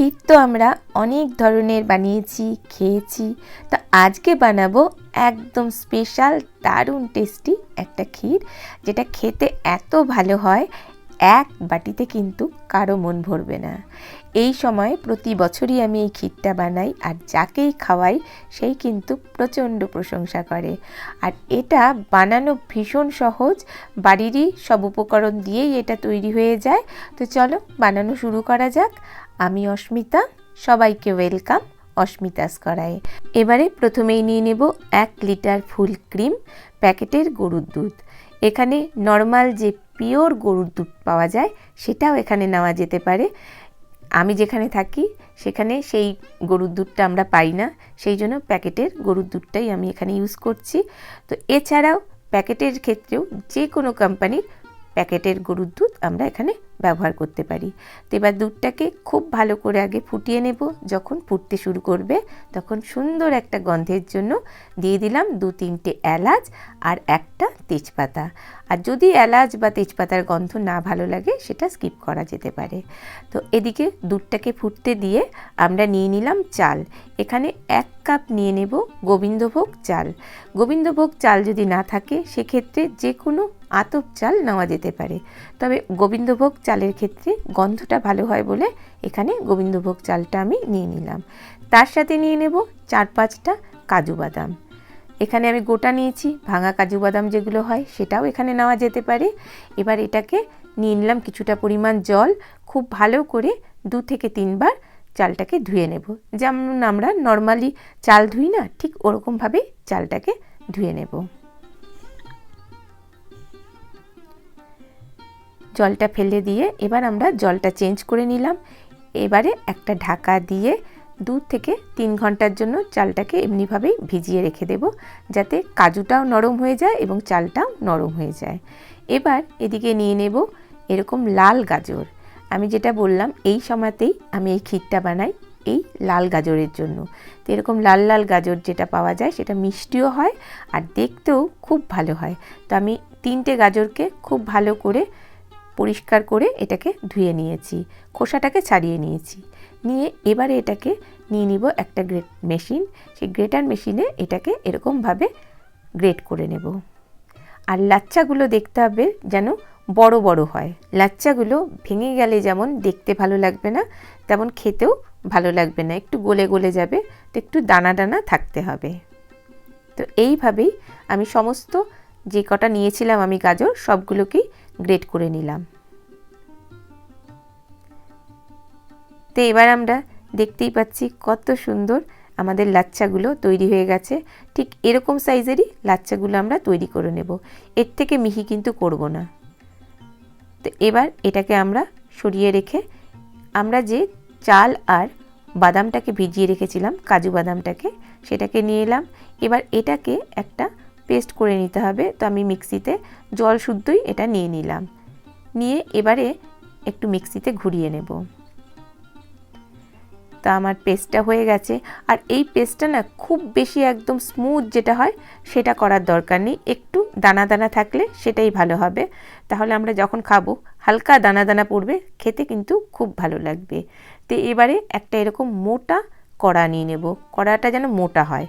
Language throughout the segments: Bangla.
ক্ষীর তো আমরা অনেক ধরনের বানিয়েছি, খেয়েছি। তো আজকে বানাবো একদম স্পেশাল দারুণ টেস্টি একটা ক্ষীর, যেটা খেতে এত ভালো হয়, এক বাটিতে কিন্তু কারও মন ভরবে না। এই সময় প্রতি বছরই আমি এই ক্ষীরটা বানাই, আর যাকেই খাওয়াই, সেই কিন্তু প্রচণ্ড প্রশংসা করে। আর এটা বানানো ভীষণ সহজ, বাড়িরই সব উপকরণ দিয়েই এটা তৈরি হয়ে যায়। তো চলো বানানো শুরু করা যাক। আমি অস্মিতা, সবাইকে ওয়েলকাম অস্মিতাস করায় এবারে প্রথমেই নিয়ে নেব এক লিটার ফুল ক্রিম প্যাকেটের গরুর দুধ। এখানে নর্মাল যে পিওর গরুর দুধ পাওয়া যায়, সেটাও এখানে নেওয়া যেতে পারে। আমি যেখানে থাকি, সেখানে সেই গরুর দুধটা আমরা পাই না। সেই জন্য প্যাকেটের গরুর দুধটাই আমি এখানে ইউজ করছি। তো এছাড়াও প্যাকেটের ক্ষেত্রেও যে কোনো কোম্পানির প্যাকেটের গরুর দুধ আমরা এখানে ব্যবহার করতে পারি। তো এবার দুধটাকে খুব ভালো করে আগে ফুটিয়ে নেব। যখন ফুটতে শুরু করবে, তখন সুন্দর একটা গন্ধের জন্য দিয়ে দিলাম দু তিনটে এলাচ আর একটা তেজপাতা। আর যদি এলাচ বা তেজপাতার গন্ধ না ভালো লাগে, সেটা স্কিপ করা যেতে পারে। তো এদিকে দুধটাকে ফুটতে দিয়ে আমরা নিয়ে নিলাম চাল। এখানে এক কাপ নিয়ে নেব গোবিন্দভোগ চাল। গোবিন্দভোগ চাল যদি না থাকে, সেক্ষেত্রে যে কোনো আতপ চাল নেওয়া যেতে পারে। তবে গোবিন্দভোগ চালের ক্ষেত্রে গন্ধটা ভালো হয় বলে এখানে গোবিন্দভোগ চালটা আমি নিয়ে নিলাম। তার সাথে নিয়ে নেব চার পাঁচটা কাজু বাদাম। এখানে আমি গোটা নিয়েছি, ভাঙা কাজু বাদাম যেগুলো হয় সেটাও এখানে নেওয়া যেতে পারে। এবার এটাকে নিয়ে নিলাম কিছুটা পরিমাণ জল, খুব ভালো করে দু থেকে তিনবার চালটাকে ধুয়ে নেব। যেমন আমরা নর্মালি চাল ধুই না, ঠিক ওরকমভাবেই চালটাকে ধুয়ে নেব। জলটা ফেলে দিয়ে এবার আমরা জলটা চেঞ্জ করে নিলাম। এবারে একটা ঢাকা দিয়ে দু থেকে তিন ঘণ্টার জন্য চালটাকে এমনিভাবেই ভিজিয়ে রেখে দেব, যাতে কাজুটাও নরম হয়ে যায় এবং চালটাও নরম হয়ে যায়। এবার এদিকে নিয়ে নেব এরকম লাল গাজর। আমি যেটা বললাম, এই সময়তেই আমি এই ক্ষীরটা বানাই এই লাল গাজরের জন্য। তো এরকম লাল লাল গাজর যেটা পাওয়া যায়, সেটা মিষ্টিও হয় আর দেখতেও খুব ভালো হয়। তো আমি তিনটে গাজরকে খুব ভালো করে পরিষ্কার করে এটাকে ধুয়ে নিয়েছি, খোসাটাকে ছাড়িয়ে নিয়েছি। নিয়ে এবারে এটাকে নিয়ে নিব একটা গ্রেট মেশিন, সেই গ্রেটার মেশিনে এটাকে এরকমভাবে গ্রেট করে নেব। আর লাচ্চাগুলো দেখতে হবে যেন বড় বড় হয়। লাচ্চাগুলো ভেঙে গেলে যেমন দেখতে ভালো লাগবে না, তেমন খেতেও ভালো লাগবে না। একটু গলে গলে যাবে, তো একটু দানা দানা থাকতে হবে। তো এইভাবেই আমি সমস্ত যে কটা নিয়েছিলাম আমি গাজর, সবগুলোকেই গ্রেট করে নিলাম। তো এবার আমরা দেখতেই পাচ্ছি কত সুন্দর আমাদের লাচ্চাগুলো তৈরি হয়ে গেছে। ঠিক এরকম সাইজেরই লাচ্চাগুলো আমরা তৈরি করে নেব। এর থেকে মিহি কিন্তু করব না। তো এবার এটাকে আমরা সরিয়ে রেখে আমরা যে চাল আর বাদামটাকে ভিজিয়ে রেখেছিলাম, কাজু বাদামটাকে, সেটাকে নিয়ে এলাম। এবার এটাকে একটা পেস্ট করে নিতে হবে। তো আমি মিক্সিতে জল শুদ্ধই এটা নিয়ে নিলাম। নিয়ে এবারে একটু মিক্সিতে ঘুরিয়ে নেব। তা আমার পেস্টটা হয়ে গেছে। আর এই পেস্টটা না খুব বেশি একদম স্মুথ যেটা হয়, সেটা করার দরকার নেই। একটু দানা দানা থাকলে সেটাই ভালো হবে। তাহলে আমরা যখন খাব, হালকা দানা দানা পড়বে, খেতে কিন্তু খুব ভালো লাগবে। তো এবারে একটা এরকম মোটা কড়া নিয়ে নেব। কড়াটা যেন মোটা হয়।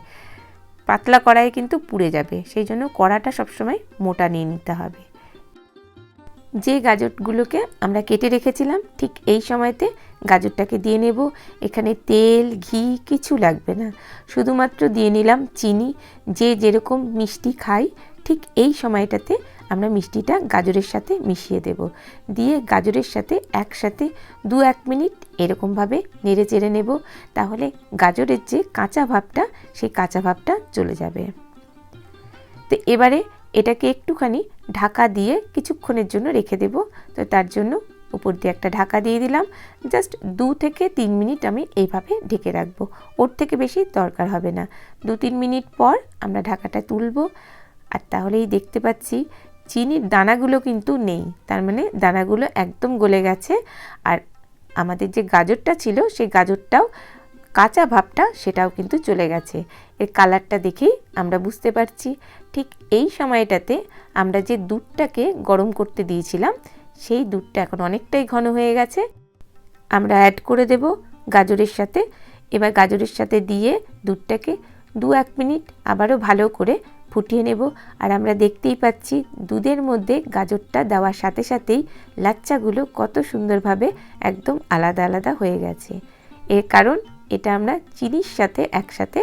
পাতলা কড়াই কিন্তু পুড়ে যাবে, সেই জন্য কড়াটা সবসময় মোটা নিয়ে নিতে হবে। যে গাজরগুলোকে আমরা কেটে রেখেছিলাম, ঠিক এই সময়তে গাজরটাকে দিয়ে নেব। এখানে তেল, ঘি কিছু লাগবে না, শুধুমাত্র দিয়ে নিলাম চিনি। যে যেরকম মিষ্টি খাই, ঠিক এই সময়টাতে আমরা মিষ্টিটা গাজরের সাথে মিশিয়ে দেব। দিয়ে গাজরের সাথে একসাথে দু এক মিনিট এরকমভাবে নেড়ে চেড়ে নেব। তাহলে গাজরের যে কাঁচা ভাবটা, সেই কাঁচা ভাবটা চলে যাবে। তো এবারে এটাকে একটুখানি ঢাকা দিয়ে কিছুক্ষণের জন্য রেখে দেব। তো তার জন্য উপর দিয়ে একটা ঢাকা দিয়ে দিলাম। জাস্ট দু থেকে তিন মিনিট আমি এইভাবে ঢেকে রাখব। ওর থেকে বেশি দরকার হবে না। দু তিন মিনিট পর আমরা ঢাকাটা তুলব। আর তাহলেই দেখতে পাচ্ছি চিনির দানাগুলো কিন্তু নেই। তার মানে দানাগুলো একদম গলে গেছে। আর আমাদের যে গাজরটা ছিল, সেই গাজরটাও কাঁচা ভাবটা সেটাও কিন্তু চলে গেছে। এর কালারটা দেখেই আমরা বুঝতে পারছি। ঠিক এই সময়টাতে আমরা যে দুধটাকে গরম করতে দিয়েছিলাম, সেই দুধটা এখন অনেকটাই ঘন হয়ে গেছে। আমরা অ্যাড করে দেব গাজরের সাথে। এবার গাজরের সাথে দিয়ে দুধটাকে দু এক মিনিট আবারও ভালো করে ফুটিয়ে নেব। আর আমরা দেখতেই পাচ্ছি দুধের মধ্যে গাজরটা দেওয়ার সাথে সাথেই লাচ্চাগুলো কত সুন্দরভাবে একদম আলাদা আলাদা হয়ে গেছে। এর কারণ এটা আমরা চিনির সাথে একসাথে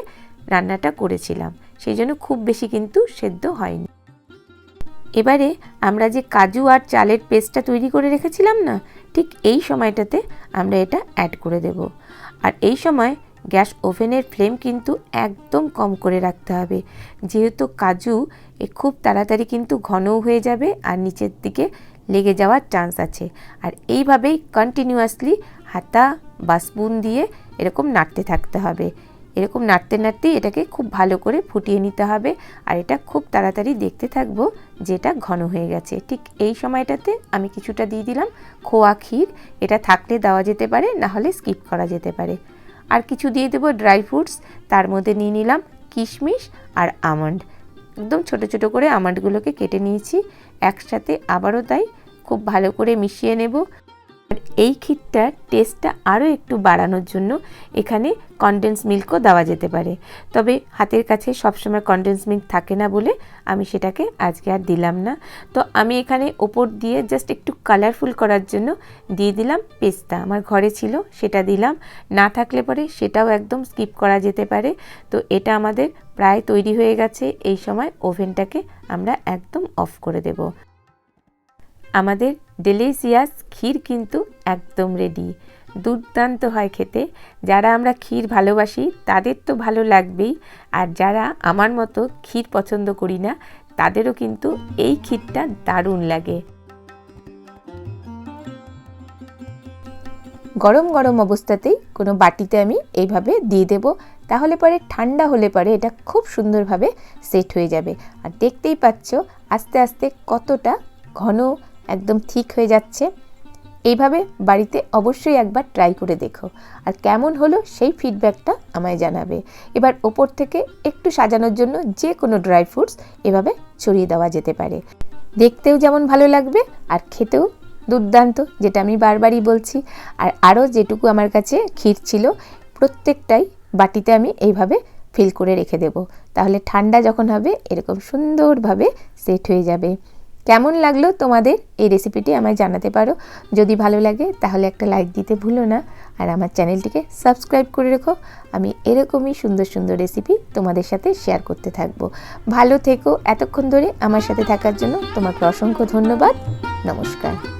রান্নাটা করেছিলাম। সেই জন্য খুব বেশি কিন্তু সেদ্ধ হয়নি। এবারে আমরা যে কাজু আর চালের পেস্টটা তৈরি করে রেখেছিলাম না, ঠিক এই সময়টাতে আমরা এটা অ্যাড করে দেব। আর এই সময় গ্যাস ওভেনের ফ্লেম কিন্তু একদম কম করে রাখতে হবে। যেহেতু কাজু, এ খুব তাড়াতাড়ি কিন্তু ঘনও হয়ে যাবে আর নিচের দিকে লেগে যাওয়ার চান্স আছে। আর এইভাবেই কন্টিনিউয়াসলি হাতা বা স্পুন দিয়ে এরকম নাড়তে থাকতে হবে। এরকম নাড়তে নাড়তেই এটাকে খুব ভালো করে ফুটিয়ে নিতে হবে। আর এটা খুব তাড়াতাড়ি দেখতে থাকব যেটা ঘন হয়ে গেছে। ঠিক এই সময়টাতে আমি কিছুটা দিয়ে দিলাম খোয়া ক্ষীর। এটা থাকলে দেওয়া যেতে পারে, না হলে স্কিপ করা যেতে পারে। আর কিছু দিয়ে দেবো ড্রাই ফ্রুটস, তার মধ্যে নিয়ে নিলাম কিশমিশ আর আমন্ড। একদম ছোট ছোট করে আমন্ডগুলোকে কেটে নিয়েছি, একসাথে আবারও তাই খুব ভালো করে মিশিয়ে নেব। এই ক্ষীরটার টেস্টটা আরও একটু বাড়ানোর জন্য এখানে কনডেন্স মিল্কও দেওয়া যেতে পারে। তবে হাতের কাছে সবসময় কনডেন্স মিল্ক থাকে না বলে আমি সেটাকে আজকে আর দিলাম না। তো আমি এখানে ওপর দিয়ে জাস্ট একটু কালারফুল করার জন্য দিয়ে দিলাম পেস্তা। আমার ঘরে ছিল, সেটা দিলাম। না থাকলে পরে সেটাও একদম স্কিপ করা যেতে পারে। তো এটা আমাদের প্রায় তৈরি হয়ে গেছে। এই সময় ওভেনটাকে আমরা একদম অফ করে দেব। আমাদের ডেলিসিয়াস ক্ষীর কিন্তু একদম রেডি দুর্দান্ত হয় খেতে। যারা আমরা ক্ষীর ভালোবাসি, তাদের তো ভালো লাগবেই। আর যারা আমার মতো ক্ষীর পছন্দ করি না, তাদেরও কিন্তু এই ক্ষীরটা দারুণ লাগে। গরম গরম অবস্থাতেই কোনো বাটিতে আমি এইভাবে দিয়ে দেব। তাহলে পরে ঠান্ডা হলে পরে এটা খুব সুন্দরভাবে সেট হয়ে যাবে। আর দেখতেই পাচ্ছ, আস্তে আস্তে কতটা ঘন একদম ঠিক হয়ে যাচ্ছে। এইভাবে বাড়িতে অবশ্যই একবার ট্রাই করে দেখো। আর কেমন হলো সেই ফিডব্যাকটা আমায় জানাবে। এবার ওপর থেকে একটু সাজানোর জন্য যে কোনো ড্রাই ফ্রুটস এভাবে ছড়িয়ে দেওয়া যেতে পারে। দেখতেও যেমন ভালো লাগবে আর খেতেও দুর্দান্ত, যেটা আমি বারবারই বলছি। আর আরও যেটুকু আমার কাছে ক্ষীর ছিল, প্রত্যেকটাই বাটিতে আমি এইভাবে ফিল করে রেখে দেব। তাহলে ঠান্ডা যখন হবে, এরকম সুন্দরভাবে সেট হয়ে যাবে। কেমন লাগল তোমাদের? এই রেসিপিটি আমায় জানাতে পারো। যদি ভালো লাগে, তাহলে একটা লাইক দিতে ভুলো না। আর আমার চ্যানেলটিকে সাবস্ক্রাইব করে রেখো। আমি এরকমই সুন্দর সুন্দর রেসিপি তোমাদের সাথে শেয়ার করতে থাকব। ভালো থেকো। এতক্ষণ ধরে আমার সাথে থাকার জন্য তোমাকে অসংখ্য ধন্যবাদ। নমস্কার।